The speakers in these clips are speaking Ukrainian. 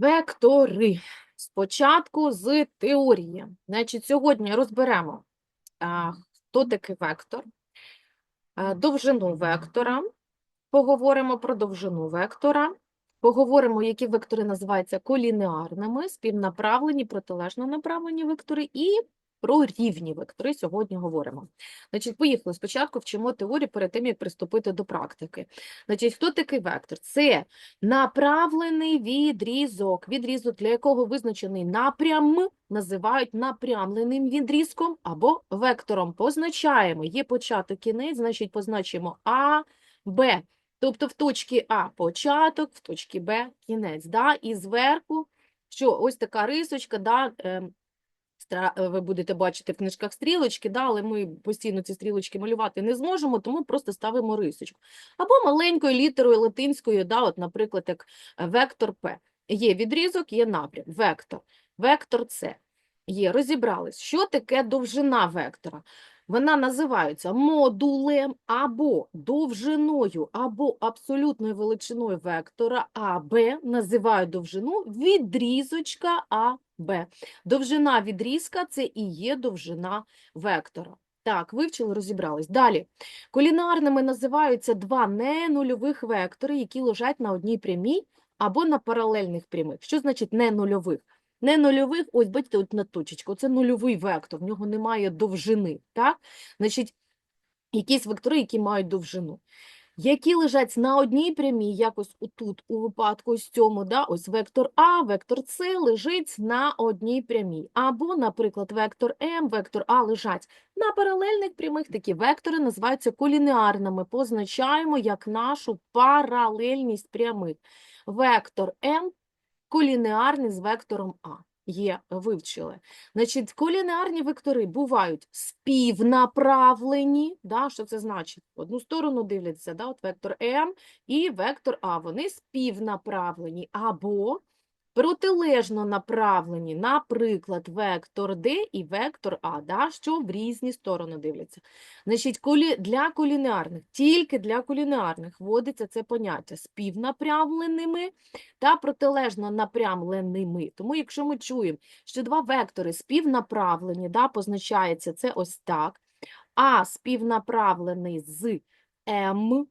Вектори. Спочатку з теорії. Значить, сьогодні розберемо, хто такий вектор, довжину вектора, поговоримо про довжину вектора, поговоримо, які вектори називаються колінеарними, співнаправлені, протилежно направлені вектори і про рівні вектори сьогодні говоримо. Значить, поїхали. Спочатку вчимо теорію перед тим, як приступити до практики. Значить, хто такий вектор? Це направлений відрізок, відрізок, для якого визначений напрям, називають напрямленим відрізком або вектором. Позначаємо, є початок, кінець, значить позначимо А, Б. Тобто в точці А початок, в точці Б кінець. Да? І зверху, що ось така рисочка, да, ем, ви будете бачити в книжках стрілочки, да, але ми постійно ці стрілочки малювати не зможемо, тому просто ставимо рисочку. Або маленькою літерою латинською, да, от, наприклад, як е, вектор П. Є відрізок, є напрям, вектор, вектор С. Є, розібрались. Що таке довжина вектора? Вона називається модулем або довжиною, або абсолютною величиною вектора АБ, називають довжину відрізочка АБ. Довжина відрізка – це і є довжина вектора. Так, вивчили, розібрались. Далі. Колінарними називаються два ненульових вектори, які лежать на одній прямій або на паралельних прямих. Що значить ненульових? Ненульових, ось бачите, от на точечку, це нульовий вектор, в нього немає довжини, так? Значить, якісь вектори, які мають довжину. Які лежать на одній прямій, якось отут, у випадку ось цьому, да, ось вектор А, вектор С лежить на одній прямій. Або, наприклад, вектор М, вектор А лежать на паралельних прямих. Такі вектори називаються колінеарними. Позначаємо як нашу паралельність прямих. Вектор М колінеарний з вектором А. Є, вивчили. Значить, кулінарні вектори бувають співнаправлені. Да, що це значить? В одну сторону дивляться, да, от вектор М і вектор А. Вони співнаправлені або протилежно направлені, наприклад, вектор Д і вектор А, да, що в різні сторони дивляться. Значить, колі... для колінеарних, тільки для колінеарних вводиться це поняття співнаправленими та протилежно напрямленими. Тому якщо ми чуємо, що два вектори співнаправлені, да, позначається це ось так, а співнаправлений з М,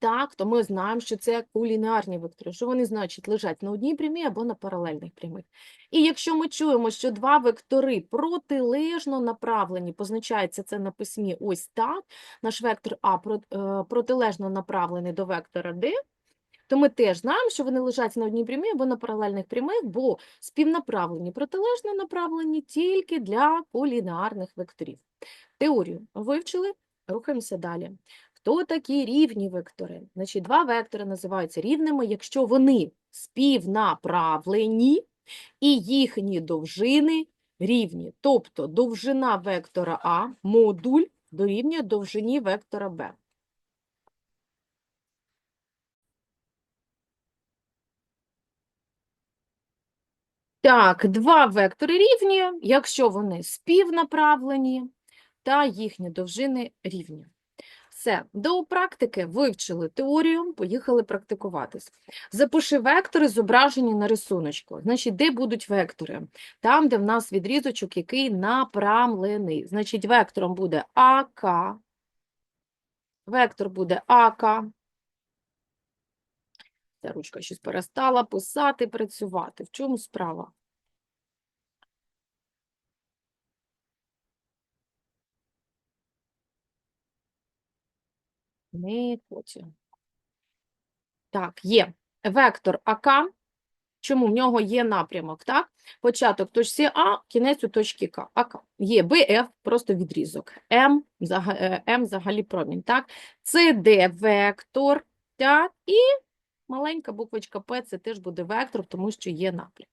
так, то ми знаємо, що це колінеарні вектори. Що вони значать? Лежать на одній прямій або на паралельних прямих. І якщо ми чуємо, що два вектори протилежно направлені, позначається це на письмі ось так, наш вектор А е, протилежно направлений до вектора Д, то ми теж знаємо, що вони лежать на одній прямій або на паралельних прямих, бо співнаправлені, протилежно направлені тільки для колінеарних векторів. Теорію вивчили, рухаємося далі. Хто такі рівні вектори? Значить, два вектори називаються рівними, якщо вони співнаправлені і їхні довжини рівні. Тобто довжина вектора А, модуль, дорівнює довжині вектора Б. Так, два вектори рівні, якщо вони співнаправлені та їхні довжини рівні. Все, до практики вивчили теорію, поїхали практикуватись. Запиши вектори, зображені на рисуночку. Значить, де будуть вектори? Там, де в нас відрізочок, який направлений. Значить, вектором буде АК, вектор буде АК. Ця ручка щось перестала писати, працювати. В чому справа? Не хочу. Так, є. Вектор АК. Чому? В нього є напрямок, так? Початок точці А, кінець у точці К. АК. Є БФ, просто відрізок. М, е, М взагалі промінь, так? СД вектор, так? І маленька буквочка П, це теж буде вектор, тому що є напрям.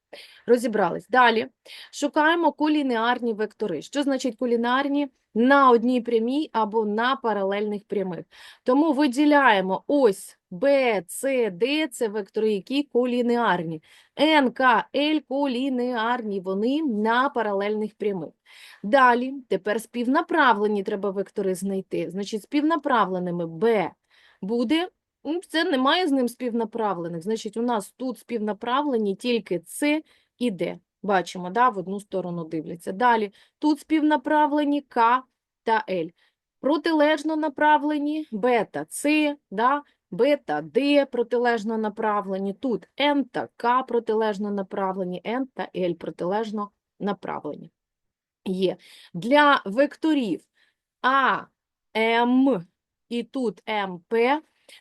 Розібрались. Далі. Шукаємо колінеарні вектори. Що значить колінеарні? На одній прямій або на паралельних прямих. Тому виділяємо ось B, C, D – це вектори, які колінеарні. N, K, L – колінеарні, вони на паралельних прямих. Далі, тепер співнаправлені треба вектори знайти. Значить, співнаправленими B буде Це немає з ним співнаправлених. Значить, у нас тут співнаправлені тільки С і Д. Бачимо, да, в одну сторону дивляться. Далі тут співнаправлені К та Л. Протилежно направлені бета С, да, бета Д протилежно направлені. Тут Н та К протилежно направлені, Н та Л протилежно направлені. Є. Для векторів А, М і тут МП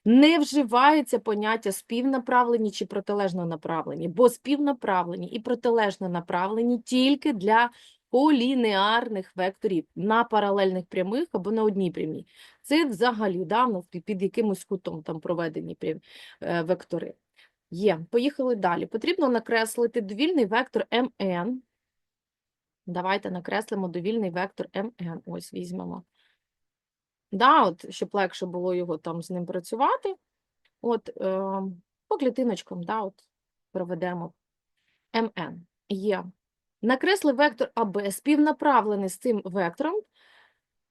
не вживається поняття співнаправлені чи протилежно направлені, бо співнаправлені і протилежно направлені тільки для полінеарних векторів на паралельних прямих або на одній прямій. Це взагалі да, в нас під, якимось кутом там проведені прям, е, вектори. Є. Поїхали далі. Потрібно накреслити довільний вектор МН. Давайте накреслимо довільний вектор МН. Ось візьмемо. Да, от, щоб легше було його там з ним працювати. От, е, по клітиночкам, да, от, проведемо МН. Є. Накресли вектор АБ, співнаправлений з цим вектором.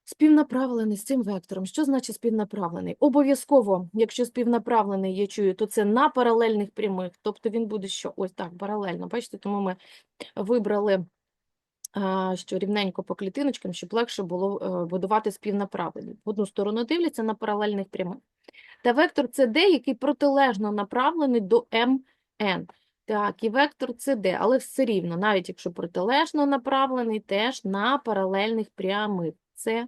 Співнаправлений з цим вектором. Що значить співнаправлений? Обов'язково, якщо співнаправлений, я чую, то це на паралельних прямих. Тобто він буде що? Ось так, паралельно. Бачите, тому ми вибрали що рівненько по клітиночкам, щоб легше було е, будувати співнаправлені. В одну сторону дивляться на паралельних прямих. Та вектор CD, який протилежно направлений до МН. Так, і вектор CD, але все рівно, навіть якщо протилежно направлений, теж на паралельних прямих. Це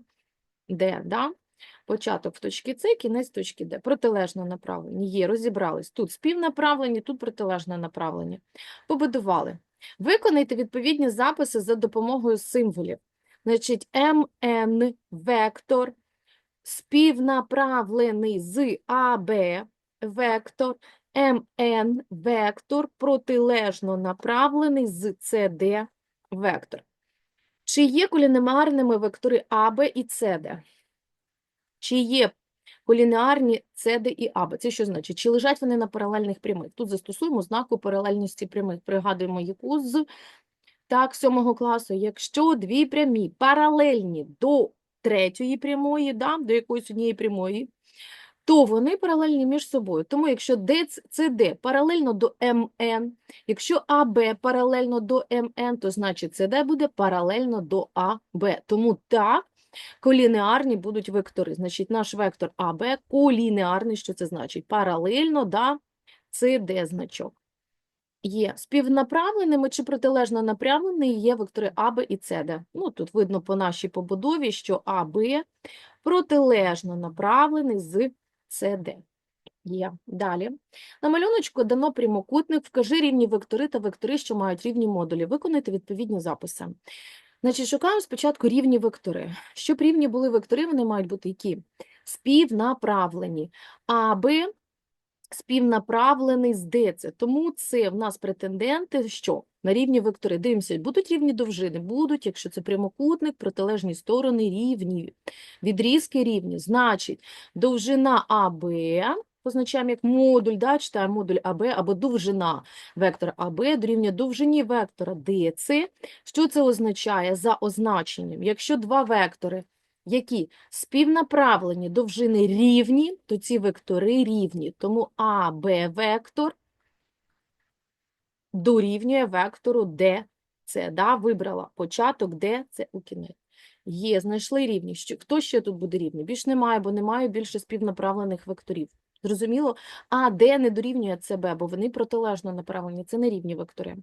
D, да? Початок в точці С, кінець точки Д. Протилежно направлені. Є, розібрались. Тут співнаправлені, тут протилежно направлені. Побудували. Виконайте відповідні записи за допомогою символів. Значить, МН вектор співнаправлений з АБ вектор, МН вектор протилежно направлений з СД вектор. Чи є колінемарними вектори АБ і СД? Чи є колінеарні СД і АБ? Це що значить? Чи лежать вони на паралельних прямих? Тут застосуємо знаку паралельності прямих. Пригадуємо, яку з так, сьомого класу. Якщо дві прямі паралельні до третьої прямої, да, до якоїсь однієї прямої, то вони паралельні між собою. Тому якщо CD паралельно до МН, якщо АБ паралельно до МН, то значить CD буде паралельно до АБ. Тому так, колінеарні будуть вектори. Значить, наш вектор АБ колінеарний, що це значить? Паралельно до CD значок. Є співнаправленими чи протилежно направленими є вектори АБ і СД. Ну, тут видно по нашій побудові, що АБ протилежно направлений з СД. Є. Далі. На малюночку дано прямокутник, вкажи рівні вектори та вектори, що мають рівні модулі. Виконайте відповідні записи. Значить, шукаємо спочатку рівні вектори. Щоб рівні були вектори, вони мають бути які? Співнаправлені. АБ співнаправлений з ДЦ. Тому це в нас претенденти, що на рівні вектори. Дивимося, будуть рівні довжини? Будуть, якщо це прямокутник, протилежні сторони рівні. Відрізки рівні. Значить, довжина АБ, позначаємо як модуль, да, читаємо модуль АБ, або довжина вектора АБ дорівнює довжині вектора ДЦ. Що це означає за означенням? Якщо два вектори які співнаправлені довжини рівні, то ці вектори рівні. Тому АБ вектор дорівнює вектору ДЦ. Да? Вибрала початок Д, це у кінець. Є, знайшли рівні. Хто ще тут буде рівний? Більш немає, бо немає більше співнаправлених векторів. Зрозуміло? А Д не дорівнює ЦБ, бо вони протилежно направлені. Це не рівні вектори.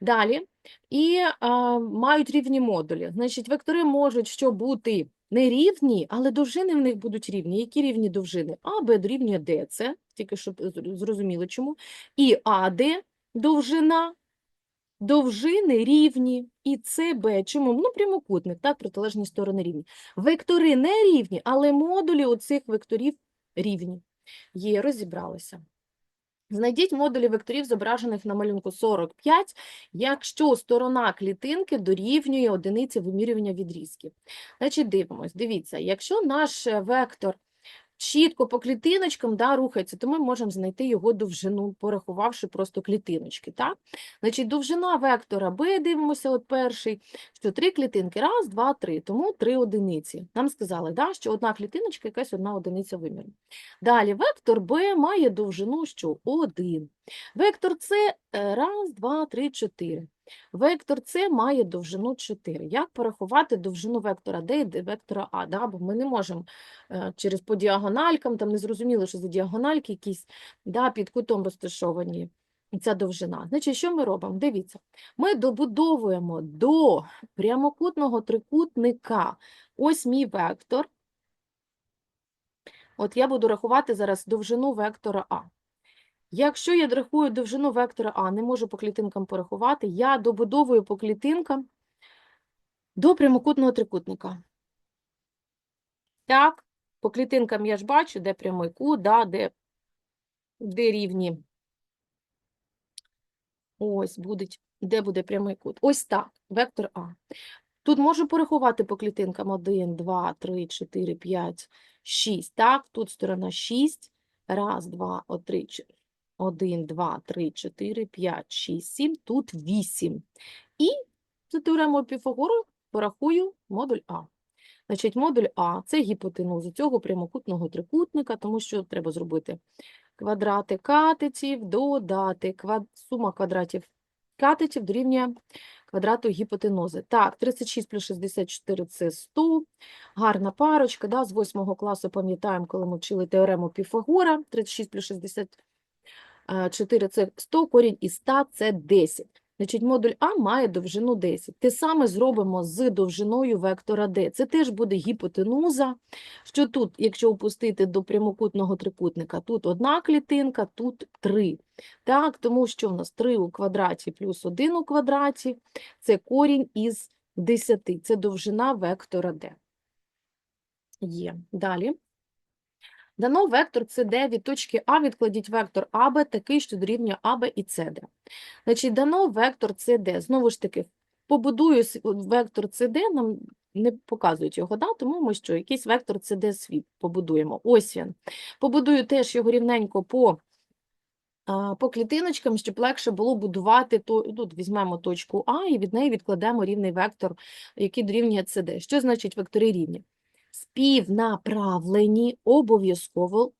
Далі. І а, мають рівні модулі. Значить, вектори можуть що бути не рівні, але довжини в них будуть рівні. Які рівні довжини? АБ дорівнює ДЦ, тільки щоб зр- зрозуміли чому. І АД довжина, довжини рівні. І СБ. Чому? Ну, прямокутник, так, протилежні сторони рівні. Вектори не рівні, але модулі оцих векторів рівні. Є, розібралися. Знайдіть модулі векторів, зображених на малюнку 45, якщо сторона клітинки дорівнює одиниці вимірювання відрізків. Значить, дивимось, дивіться, якщо наш е, вектор чітко по клітиночкам да, рухається, то ми можемо знайти його довжину, порахувавши просто клітиночки. Так? Значить, довжина вектора b, дивимося, от перший, що три клітинки, раз, два, три, тому три одиниці. Нам сказали, да, що одна клітиночка, якась одна одиниця виміру. Далі, вектор b має довжину, що 1. Вектор С е, раз, два, три, чотири. Вектор С має довжину 4. Як порахувати довжину вектора D і вектора А? Да? Бо ми не можемо е, через по діагональкам, там не зрозуміло, що за діагональки якісь да, під кутом розташовані ця довжина. Значить, що ми робимо? Дивіться, ми добудовуємо до прямокутного трикутника ось мій вектор. От я буду рахувати зараз довжину вектора А. Якщо я рахую довжину вектора А, не можу по клітинкам порахувати, я добудовую по клітинкам до прямокутного трикутника. Так, по клітинкам я ж бачу, де прямий кут, да, де, де рівні. Ось будуть, де буде прямий кут. Ось так, вектор А. Тут можу порахувати по клітинкам 1, 2, 3, 4, 5, 6. Так, тут сторона 6. Раз, два, три, 1, 2, 3, 4, 5, 6, 7. Тут 8. І за теоремою Піфагору порахую модуль А. Значить, модуль А – це гіпотенуза цього прямокутного трикутника, тому що треба зробити квадрати катетів, додати квад... сума квадратів катетів дорівнює квадрату гіпотенузи. Так, 36 плюс 64 – це 100. Гарна парочка, да, з 8 класу пам'ятаємо, коли ми вчили теорему Піфагора. 36 плюс 64 – це 100, корінь із 100 – це 10. Значить, модуль А має довжину 10. Те саме зробимо з довжиною вектора D. Це теж буде гіпотенуза, що тут, якщо опустити до прямокутного трикутника, тут одна клітинка, тут три. Так, тому що в нас 3 у квадраті плюс 1 у квадраті – це корінь із 10. Це довжина вектора D. Є. Далі. Дано вектор CD від точки А, відкладіть вектор АБ такий, що дорівнює АБ і СД. Значить, дано вектор CD. Знову ж таки, побудую вектор CD, нам не показують його, да? тому ми що, якийсь вектор CD свій побудуємо. Ось він. Побудую теж його рівненько по, по клітиночкам, щоб легше було будувати. То, тут візьмемо точку А і від неї відкладемо рівний вектор, який дорівнює CD. Що значить вектори рівні? Співнаправлені обов'язково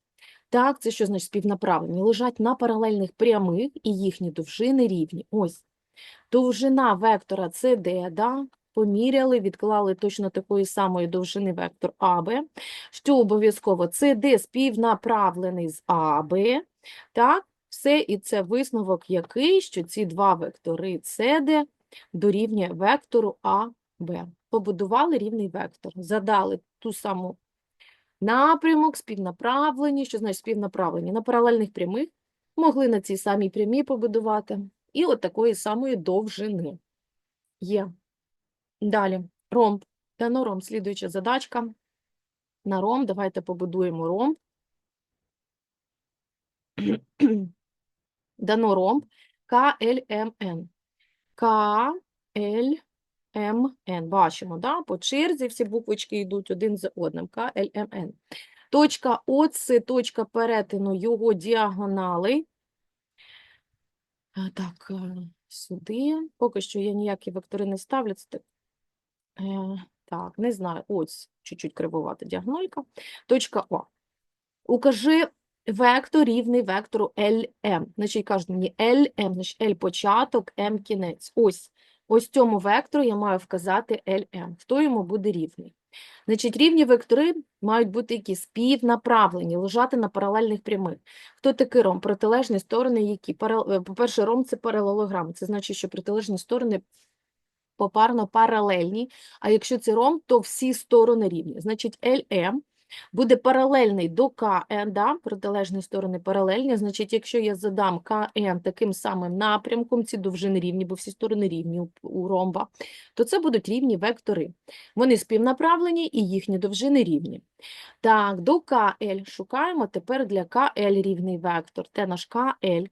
так, це що значить співнаправлені? Лежать на паралельних прямих і їхні довжини рівні. Ось. Довжина вектора CD, да? поміряли, відклали точно такої самої довжини вектор АБ, що обов'язково CD співнаправлений з АБ, так? Все, і це висновок який, що ці два вектори CD дорівнює вектору АБ. Побудували рівний вектор, задали ту саму Напрямок, співнаправлені, що значить співнаправлені? На паралельних прямих могли на цій самій прямій побудувати. І от такої самої довжини є. Далі, ромб. Дано ромб, слідуюча задачка. На ромб, давайте побудуємо ромб. Дано ромб КЛМН. КЛМН. Бачимо, да? по черзі всі буквочки йдуть один за одним. КЛМН. Точка О – це точка перетину його діагоналей. А, Так, е, сюди. Поки що я ніякі вектори не ставлю. Це так, е, так, не знаю. Ось, чуть-чуть кривувата діагональка. Точка О. Укажи вектор рівний вектору LM. Значить, кажуть мені LM, значить L початок, M кінець. Ось, ось цьому вектору я маю вказати LM. Хто йому буде рівний? Значить, рівні вектори мають бути які співнаправлені, лежати на паралельних прямих. Хто такий ром? Протилежні сторони які? Е, По-перше, ром – це паралелограм. Це значить, що протилежні сторони попарно паралельні. А якщо це ром, то всі сторони рівні. Значить, LM буде паралельний до КН, да? протилежні сторони паралельні. Значить, якщо я задам КН таким самим напрямком, ці довжини рівні, бо всі сторони рівні у, ромба, то це будуть рівні вектори. Вони співнаправлені і їхні довжини рівні. Так, до КЛ шукаємо тепер для КЛ рівний вектор. Це наш КЛ.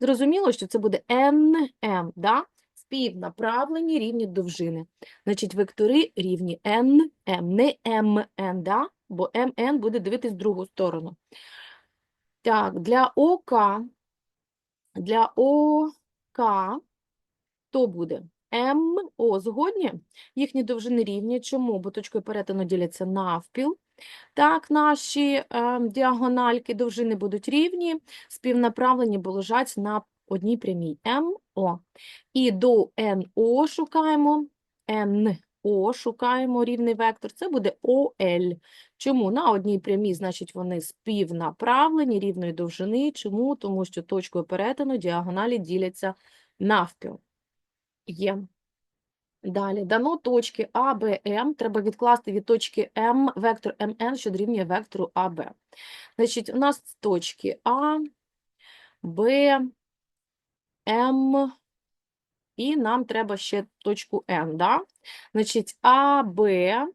Зрозуміло, що це буде НМ, да? співнаправлені рівні довжини. Значить, вектори рівні НМ, не МН, да? Бо МН буде дивитись в другу сторону. Так, для ОК, для ОК то буде МО згодні? Їхні довжини рівні. Чому? Бо точкою перетину діляться навпіл. Так, наші е, діагональки довжини будуть рівні, співнаправлені, бо лежать на одній прямій МО. І до НО шукаємо, НО шукаємо рівний вектор, це буде ОЛ. Чому? На одній прямій, значить, вони співнаправлені, рівної довжини. Чому? Тому що точкою перетину діагоналі діляться навпіл. Є. Далі, дано точки А, Б, М, треба відкласти від точки М вектор МН, що дорівнює вектору АБ. Значить, у нас точки А, Б, М, і нам треба ще точку Н, да? Значить, А, Б,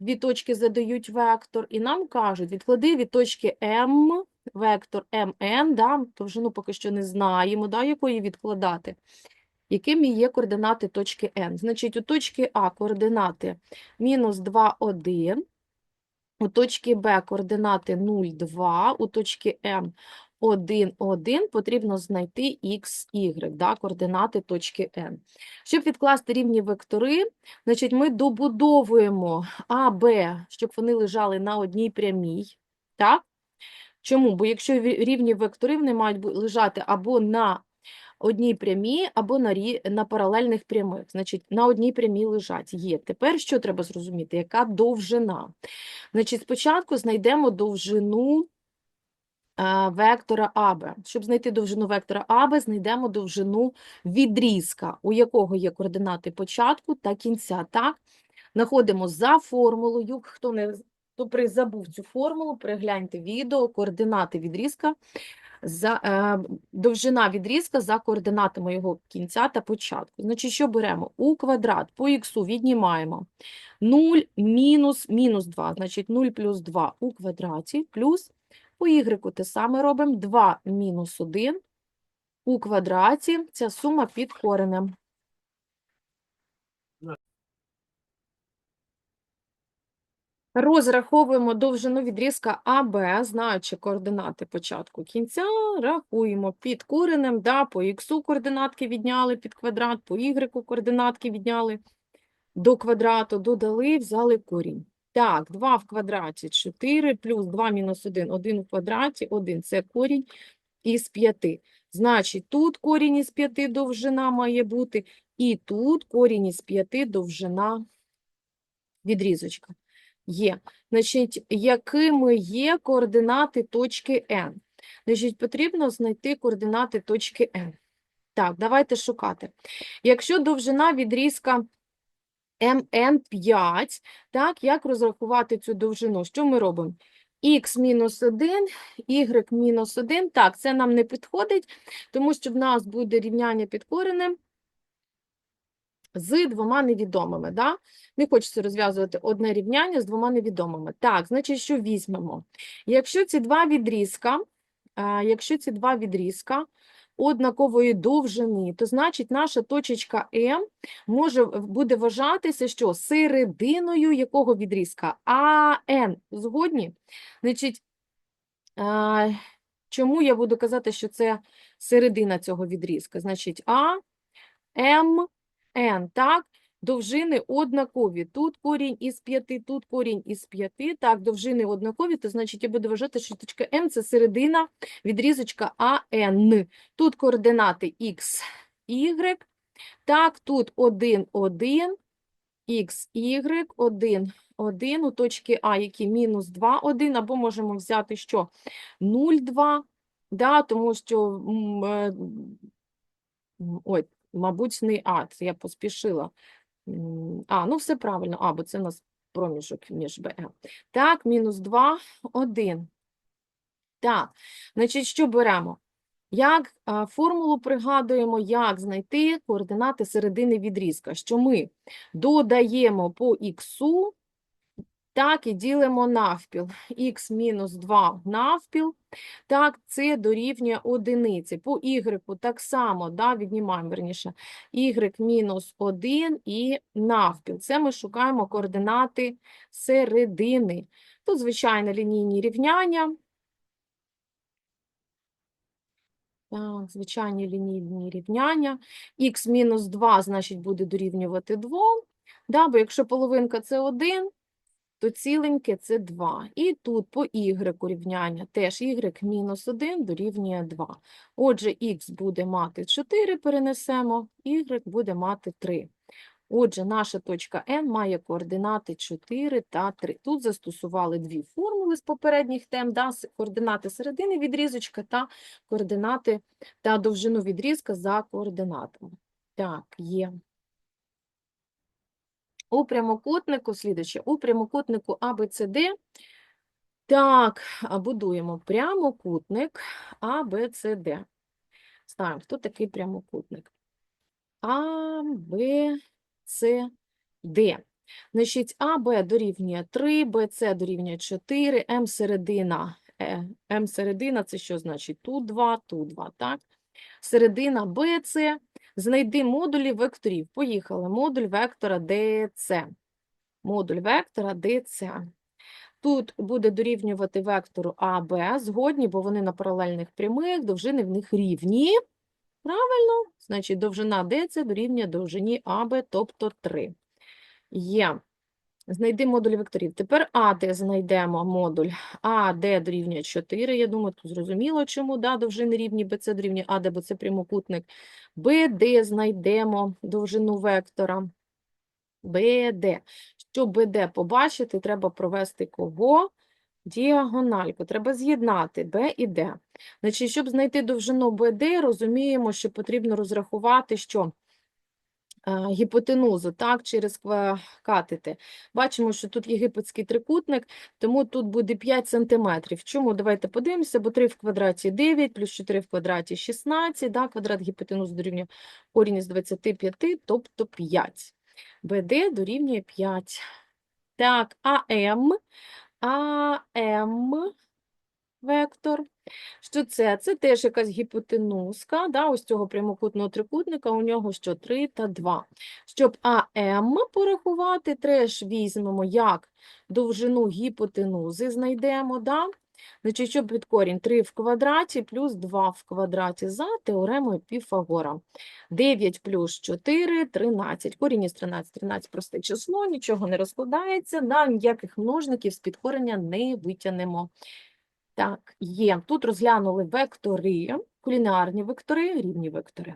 дві точки задають вектор, і нам кажуть, відклади від точки М вектор МН, да? довжину поки що не знаємо, да, якої відкладати якими є координати точки N. Значить, у точки А координати мінус 2, 1, у точки Б координати 0, 2, у точки М 1, 1, потрібно знайти x, y, да, координати точки N. Щоб відкласти рівні вектори, значить, ми добудовуємо А, Б, щоб вони лежали на одній прямій, так? Чому? Бо якщо рівні вектори, вони мають лежати або на одній прямій, або на, рі... на паралельних прямих. Значить, на одній прямій лежать. Є. Тепер що треба зрозуміти? Яка довжина? Значить, спочатку знайдемо довжину вектора АБ. Щоб знайти довжину вектора АБ, знайдемо довжину відрізка, у якого є координати початку та кінця. Так? Знаходимо за формулою. Хто не хто призабув цю формулу, перегляньте відео, координати відрізка за е, довжина відрізка за координатами його кінця та початку. Значить, що беремо? У квадрат по х віднімаємо 0 мінус мінус 2, значить 0 плюс 2 у квадраті, плюс по y те саме робимо 2 мінус 1 у квадраті, ця сума під коренем. Розраховуємо довжину відрізка АБ, знаючи координати початку кінця, рахуємо під коренем, да, по х координатки відняли під квадрат, по y координатки відняли до квадрату, додали, взяли корінь. Так, 2 в квадраті 4, плюс 2 мінус 1, 1 в квадраті, 1 – це корінь із 5. Значить, тут корінь із 5 довжина має бути, і тут корінь із 5 довжина відрізочка. Є. Значить, якими є координати точки N? Значить, потрібно знайти координати точки N. Так, давайте шукати. Якщо довжина відрізка MN5, так, як розрахувати цю довжину? Що ми робимо? Х мінус 1, y мінус 1. Так, це нам не підходить, тому що в нас буде рівняння під коренем з двома невідомими. Да? Не хочеться розв'язувати одне рівняння з двома невідомими. Так, значить, що візьмемо? Якщо ці два відрізка, якщо ці два відрізка однакової довжини, то значить наша точечка М може буде вважатися, що серединою якого відрізка? АН. Згодні? Значить, чому я буду казати, що це середина цього відрізка? Значить, А, М, Н, так? Довжини однакові. Тут корінь із 5, тут корінь із 5. Так, довжини однакові, то значить я буду вважати, що точка М – це середина відрізочка АН. Тут координати X, Y. Так, тут 1, 1, X, Y, 1, 1. У точки А, які мінус 2, 1, або можемо взяти що? 0, 2, да, тому що е, ой, Мабуть, не А, це я поспішила. А, ну все правильно, А, бо це в нас проміжок між Б. Так, мінус 2, 1. Так, значить, що беремо? Як формулу пригадуємо, як знайти координати середини відрізка, що ми додаємо по х Так, і ділимо навпіл. Х мінус 2 навпіл. Так, це дорівнює одиниці. По y так само, да, віднімаємо, верніше, y мінус 1 і навпіл. Це ми шукаємо координати середини. Тут, звичайно, лінійні рівняння. Так, звичайні лінійні рівняння. Х мінус 2, значить, буде дорівнювати 2. Да, бо якщо половинка – це 1, то ціленьке – це 2. І тут по y рівняння теж y мінус 1 дорівнює 2. Отже, х буде мати 4, перенесемо, y буде мати 3. Отже, наша точка N має координати 4 та 3. Тут застосували дві формули з попередніх тем, да, координати середини відрізочка та координати та довжину відрізка за координатами. Так, є. У прямокутнику, слідуюче, у прямокутнику ABCD, так, будуємо прямокутник ABCD. Ставимо, хто такий прямокутник? А, Б, С, Д. Значить, АБ дорівнює 3, БЦ дорівнює 4, М середина. е, М середина це що значить? Тут 2, тут 2, так? Середина БЦ. Знайди модулі векторів. Поїхали. Модуль вектора ДЦ. Модуль вектора ДЦ. Тут буде дорівнювати вектору АБ, згодні, бо вони на паралельних прямих, довжини в них рівні. Правильно? Значить, довжина ДЦ дорівнює довжині АБ, тобто 3. Є. Знайди модуль векторів. Тепер АД знайдемо модуль. АД дорівнює 4. Я думаю, тут зрозуміло, чому да, довжини рівні БЦ дорівнює АД, бо це прямокутник. БД знайдемо довжину вектора. БД. Щоб БД побачити, треба провести кого? Діагональку. Треба з'єднати Б і Д. Значить, щоб знайти довжину БД, розуміємо, що потрібно розрахувати, що гіпотенузу, так, через катети. Бачимо, що тут єгипетський трикутник, тому тут буде 5 сантиметрів. Чому? Давайте подивимося, бо 3 в квадраті 9, плюс 4 в квадраті 16, да, квадрат гіпотенузи дорівнює корінь із 25, тобто 5. БД дорівнює 5. Так, АМ, АМ вектор. Що це? Це теж якась гіпотенузка, да, ось цього прямокутного трикутника, у нього що 3 та 2. Щоб АМ порахувати, теж візьмемо як довжину гіпотенузи, знайдемо, да? Значить, щоб під корінь 3 в квадраті плюс 2 в квадраті за теоремою Піфагора. 9 плюс 4 – 13. Корінь із 13. 13 – просте число, нічого не розкладається, да, ніяких множників з підкорення не витягнемо. Так, є. Тут розглянули вектори, кулінарні вектори, рівні вектори.